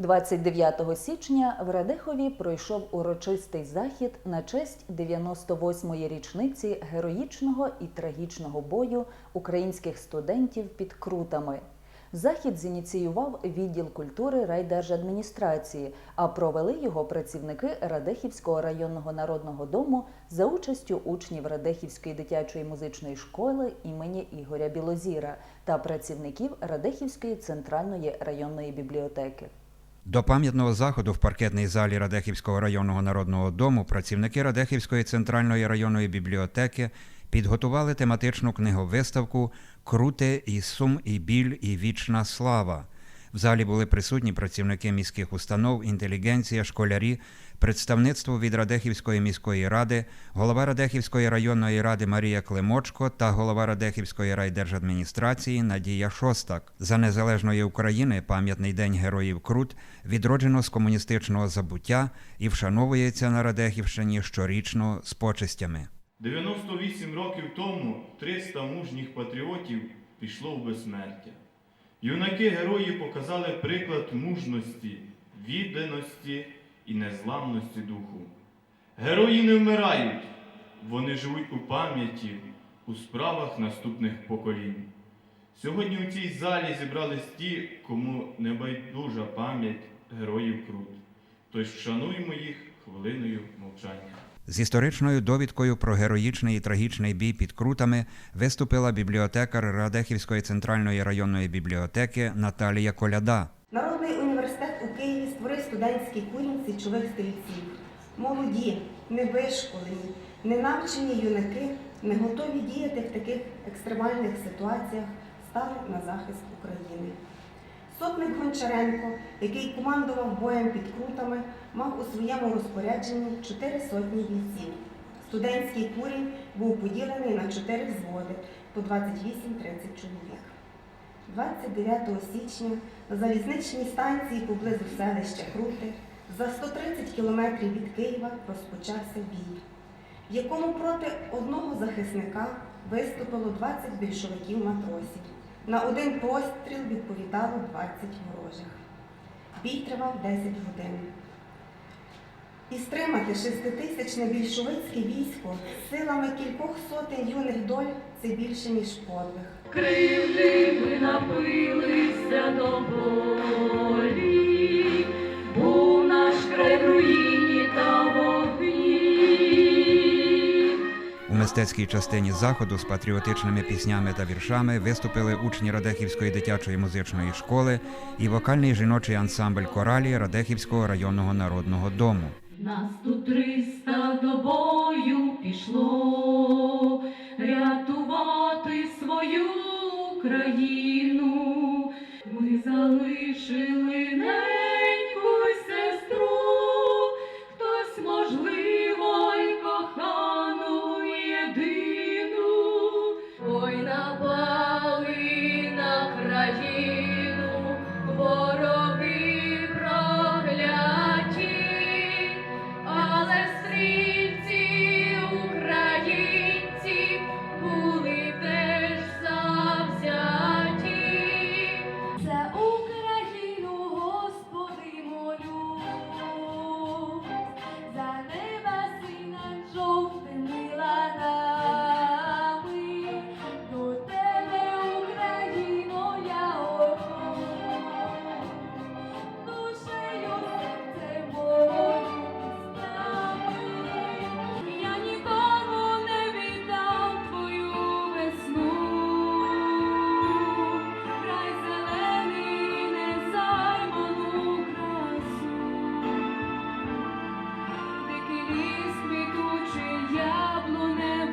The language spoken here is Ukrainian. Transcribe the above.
29 січня в Радехові пройшов урочистий захід на честь 98-ї річниці героїчного і трагічного бою українських студентів під Крутами. Захід зініціював відділ культури райдержадміністрації, а провели його працівники Радехівського районного народного дому за участю учнів Радехівської дитячої музичної школи імені Ігоря Білозіра та працівників Радехівської центральної районної бібліотеки. До пам'ятного заходу в паркетній залі Радехівського районного народного дому працівники Радехівської центральної районної бібліотеки підготували тематичну книговиставку Круте і сум, і біль, і вічна слава. В залі були присутні працівники міських установ, інтелігенція, школярі, представництво від Радехівської міської ради, голова Радехівської районної ради Марія Климочко та голова Радехівської райдержадміністрації Надія Шостак. За незалежної України пам'ятний день героїв Крут відроджено з комуністичного забуття і вшановується на Радехівщині щорічно з почестями. 98 років тому 300 мужніх патріотів пішло в безсмертя. Юнаки-герої показали приклад мужності, відданості і незламності духу. Герої не вмирають, вони живуть у пам'яті, у справах наступних поколінь. Сьогодні у цій залі зібрались ті, кому не байдужа пам'ять героїв Крут. Тож вшануймо їх хвилиною мовчання. З історичною довідкою про героїчний і трагічний бій під крутами виступила бібліотекар Радехівської центральної районної бібліотеки Наталія Коляда. Народний університет у Києві створив студентський курінь січових стрільців. Молоді, невишколені, ненавчені юнаки, не готові діяти в таких екстремальних ситуаціях, стали на захист України. Сотник Гончаренко, який командував боєм під крутами, мав у своєму розпорядженні чотири сотні бійців. Студентський курінь був поділений на чотири взводи по 28-30 чоловік. 29 січня на залізничній станції поблизу селища Крути за 130 кілометрів від Києва розпочався бій, в якому проти одного захисника виступило 20 більшовиків-матросів. На один постріл відповідало 20 ворожих. Бій тривав 10 годин. І стримати шеститисячне більшовицьке військо силами кількох сотень юних доль це більше, ніж подвиг. Кривди ми напилися до мистецькій частині заходу з патріотичними піснями та віршами виступили учні Радехівської дитячої музичної школи і вокальний жіночий ансамбль коралі Радехівського районного народного дому. Нас тут триста до бою пішло рятувати свою країну. Ми залишили неньку the blood. Яблуне